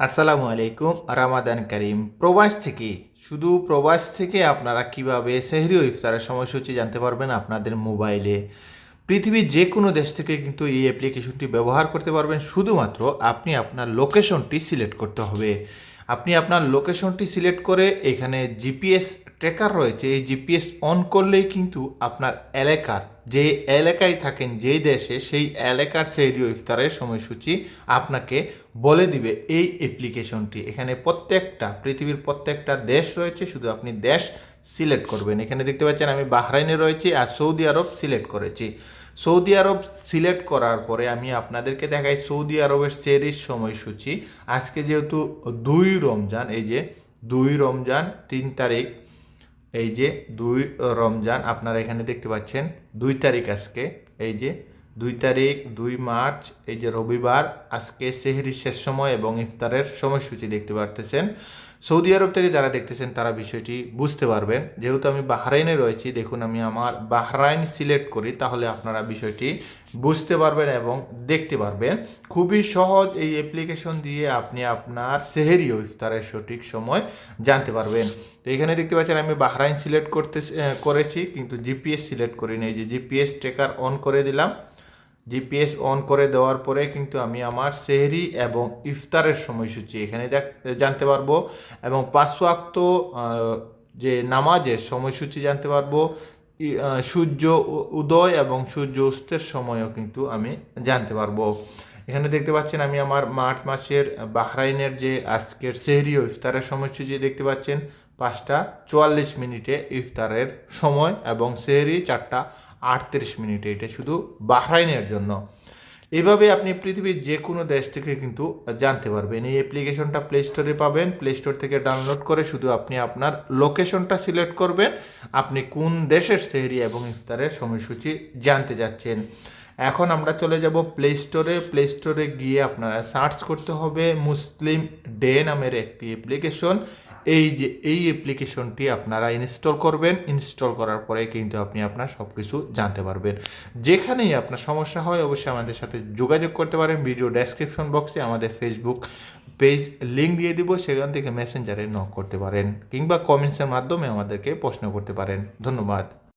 আসসালামু আলাইকুম, রামাদান করিম। প্রবাস থেকে, শুধু প্রবাস থেকে আপনারা কীভাবে সেহরি ও ইফতারের সময়সূচি জানতে পারবেন আপনাদের মোবাইলে। পৃথিবীর যে কোনো দেশ থেকে কিন্তু এই অ্যাপ্লিকেশনটি ব্যবহার করতে পারবেন, শুধুমাত্র আপনি আপনার লোকেশনটি সিলেক্ট করতে হবে। আপনি আপনার লোকেশনটি সিলেক্ট করে এখানে জিপিএস ট্র্যাকার রয়েছে। এই জিপিএস অন করলেই কিন্তু আপনার এলাকার যে এলাকায় থাকেন যেই দেশে, সেই এলাকার সেরিও ইফতারের সময়সূচি আপনাকে বলে দিবে এই অ্যাপ্লিকেশনটি এখানে প্রত্যেকটা, পৃথিবীর প্রত্যেকটা দেশ রয়েছে, শুধু আপনি দেশ সিলেক্ট করবেন। এখানে দেখতে পাচ্ছেন আমি বাহরাইনে রয়েছি আর সৌদি আরব সিলেক্ট করেছি। সৌদি আরব সিলেক্ট করার পরে আমি আপনাদেরকে দেখাই সৌদি আরবের সেরির সময়সূচি। আজকে যেহেতু দুই রমজান, এই যে দুই রমজান, তিন তারিখ, এই যে দুই রমজান, আপনারা এখানে দেখতে পাচ্ছেন দুই তারিখ আজকে, এই যে দুই তারিখ, দুই মার্চ, এই যে রবিবার, আজকে সেহরির শেষ সময় এবং ইফতারের সময়সূচি দেখতে পারতেছেন। সৌদি আরব থেকে যারা দেখতেছেন, তারা বিষয়টি বুঝতে পারবেন। যেহেতু আমি বাহরাইনে রয়েছি, দেখুন আমি আমার বাহরাইন সিলেক্ট করি, তাহলে আপনারা বিষয়টি বুঝতে পারবেন এবং দেখতে পারবেন। খুবই সহজ এই অ্যাপ্লিকেশন দিয়ে আপনি আপনার সেহেরি ইফতারের সঠিক সময় জানতে পারবেন। তো এখানে দেখতে পাচ্ছেন, আমি বাহরাইন সিলেক্ট করতে করেছি, কিন্তু জিপিএস সিলেক্ট করিনি। এই যে জিপিএস ট্রেকার অন করে দিলাম। জিপিএস অন করে দেওয়ার পরে কিন্তু আমি আমার সেহরি এবং ইফতারের সময়সূচি এখানে জানতে পারব। এবং আহ, যে নামাজের সময়সূচি জানতে পারব। সূর্য উদয় এবং সূর্য অস্তের সময়ও কিন্তু আমি জানতে পারব। এখানে দেখতে পাচ্ছেন আমি আমার মার্চ মাসের বাহরাইনের যে আজকের সেহরি ও ইফতারের সময়সূচি দেখতে পাচ্ছেন। পাঁচটা চুয়াল্লিশ মিনিটে ইফতারের সময় এবং সেহরি চারটা আটত্রিশ মিনিটে, এটা শুধু বাহরাইনের জন্য। এভাবে আপনি পৃথিবীর যে কোনো দেশ থেকে কিন্তু জানতে পারবেন। এই অ্যাপ্লিকেশনটা প্লে স্টোরে পাবেন। প্লে স্টোর থেকে ডাউনলোড করে শুধু আপনি আপনার লোকেশনটা সিলেক্ট করবেন। আপনি কোন দেশের সেহরি এবং ইফতারের সময়সূচি জানতে যাচ্ছেন। এখন আমরা চলে যাব প্লে স্টোরে প্লে স্টোরে গিয়ে আপনারা সার্চ করতে হবে মুসলিম ডে নামের একটি অ্যাপ্লিকেশন এই যে, এই অ্যাপ্লিকেশনটি আপনারা ইনস্টল করবেন। ইনস্টল করার পরে কিন্তু আপনি আপনার সব কিছু জানতে পারবেন। যেখানেই আপনার সমস্যা হয় অবশ্যই আমাদের সাথে যোগাযোগ করতে পারেন। ভিডিও ডেসক্রিপশন বক্সে আমাদের ফেসবুক পেজ লিঙ্ক দিয়ে দিব। সেখান থেকে মেসেঞ্জারে নক করতে পারেন। কিংবা কমেন্টসের মাধ্যমে আমাদেরকে প্রশ্ন করতে পারেন। ধন্যবাদ।